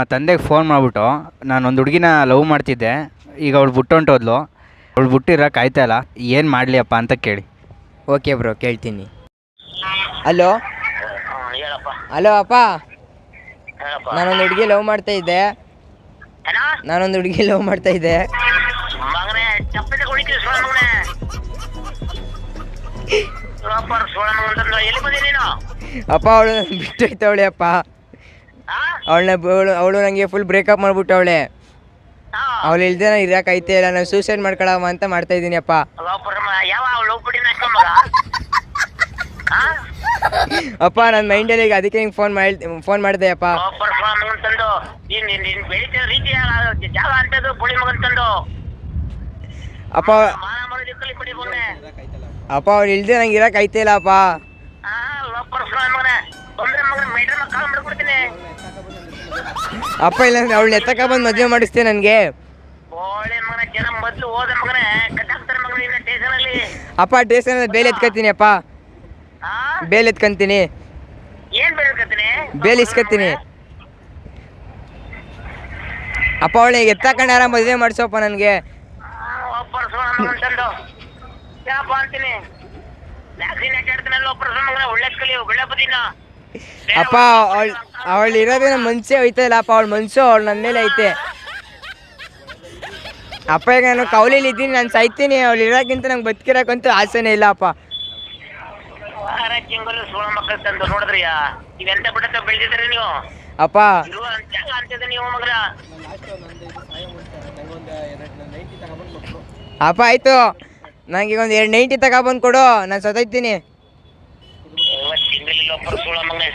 ಆ ತಂದೆಗೆ ಫೋನ್ ಮಾಡಿಬಿಟ್ಟು ನಾನು ಒಂದು ಹುಡುಗಿನ ಲವ್ ಮಾಡ್ತಿದ್ದೆ. ಈಗ ಅವಳು ಬಿಟ್ಟೊಂಟೋದ್ಲು ಅವಳು ಬಿಟ್ಟಿರೋಕೆ ಆಯ್ತಾ ಇಲ್ಲ. ಏನು ಮಾಡಲಿ ಅಪ್ಪ ಅಂತ ಕೇಳಿ. ಓಕೆ ಬ್ರೋ ಕೇಳ್ತೀನಿ. ಹಲೋ ಅಲೋ ಹೇಳಪ್ಪ. ಹಲೋ ಅಪ್ಪ? ಹೇಳಪ್ಪ. ನಾನೊಂದು ಹುಡುಗಿ ಲವ್ ಮಾಡ್ತಾ ಇದ್ದೆ. ಏನೋ? ನಾನೊಂದು ಹುಡುಗಿ ಲವ್ ಮಾಡ್ತಾ ಇದ್ದೆ. ಮಗನೇ ಚಪ್ಪಲಿ ಹೊಡಿತೀವಿ ಸೋಳ ಮಗನೇ. ಸೂಪರ್ ಸೋಳ ಮಗ ಎಲ್ಲಿ ಬಂದಿ ನೀನು? ಅಪ್ಪ ಅವಳು ಬಿಟ್ಟು ಹೋಯ್ತವಳೆ ಅಪ್ಪ? ಅವಳನ್ನ ಅವಳು ಅವಳು ನನಗೆ ಫುಲ್ ಬ್ರೇಕಪ್ ಮಾಡ್ಬಿಟ್ಟು ಅವಳೆ. ಅವಳು ಇಲ್ದೆ ನಾನು ಐತೆ ಇಲ್ಲ ನಾನು ಸೂಸೈಡ್ ಮಾಡ್ಕೊಳವ ಅಂತ ಮಾಡ್ತಾ ಇದ್ದೀನಿ ಅಪ್ಪ? ಅಪ್ಪ ನನ್ನ ಮೈಂಡಲ್ಲಿ ಈಗ ಅದಕ್ಕೆ ಹಿಂಗೆ ಫೋನ್ ಮಾಡಿ ಫೋನ್ ಮಾಡಿದೆ ಅಪ್ಪ ಅಪ್ಪ ಅಪ್ಪ ಅವಳು ಇಲ್ದೆ ನಂಗೆ ಇರೋಕ್ಕಾಯ್ತೇ ಇಲ್ಲ ಅಪ್ಪ ಅಪ್ಪ ಇಲ್ಲ ಅವಳು ಎತ್ತಕ ಬಂದು ಮದ್ವೆ ಮಾಡಿಸ್ತೆ ನನಗೆ? ಅಪ್ಪ ಟೇಷನ್ ಬೇಲೆ ಎತ್ಕೊತೀನಿ ಅಪ್ಪ. ಬೇಲೆ ಎತ್ಕೊಂತೀನಿ. ಬೇಲಿ ಇಸ್ಕೊತೀನಿ. ಅಪ್ಪ ಅವಳಿಗೆ ಎತ್ತಕೊಂಡಾರ ಮದುವೆ ಮಾಡಿಸೋಪ್ಪ ನನಗೆ. ಒಳ್ಳೆ ಕಲಿ ಒಳ್ಳೆ ಬದಿನ ಅಪ್ಪ ಅವಳು ಅವಳು ಇರೋದೇ ನನ್ನ ಮನ್ಸೇ ಹೋಯ್ತಾ ಇಲ್ಲ ಅಪ್ಪ ಅವಳ ಮನ್ಸು ಅವಳು ನನ್ನ ಮೇಲೆ ಐತೆ. ಅಪ್ಪ ಈಗ ನಾನು ಕೌಲಿಲಿ ಇದ್ದೀನಿ ನಾನು ಸಾಯ್ತೀನಿ ಅವಳು ಇರೋಕ್ಕಿಂತ ನಂಗೆ ಬದುಕಿರೋಕ್ಕಂತೂ ಆಸೆನೇ ಇಲ್ಲ ಅಪ್ಪ. ಅಪ್ಪ. ಆಯ್ತು ನಂಗೆ ಅಪ್ಪ ಆಯಿತು. ನನಗೆ ಒಂದು ಎರಡು ನೈಂಟಿ ತಗೊಬಂದು ಕೊಡು ನಾನು ಸತ್ತೋಯ್ತೀನಿ. ತಿಂಗಳಿಲ್ಲ ಒಬ್ಬರು ಸೋಳ ಮಗನೇ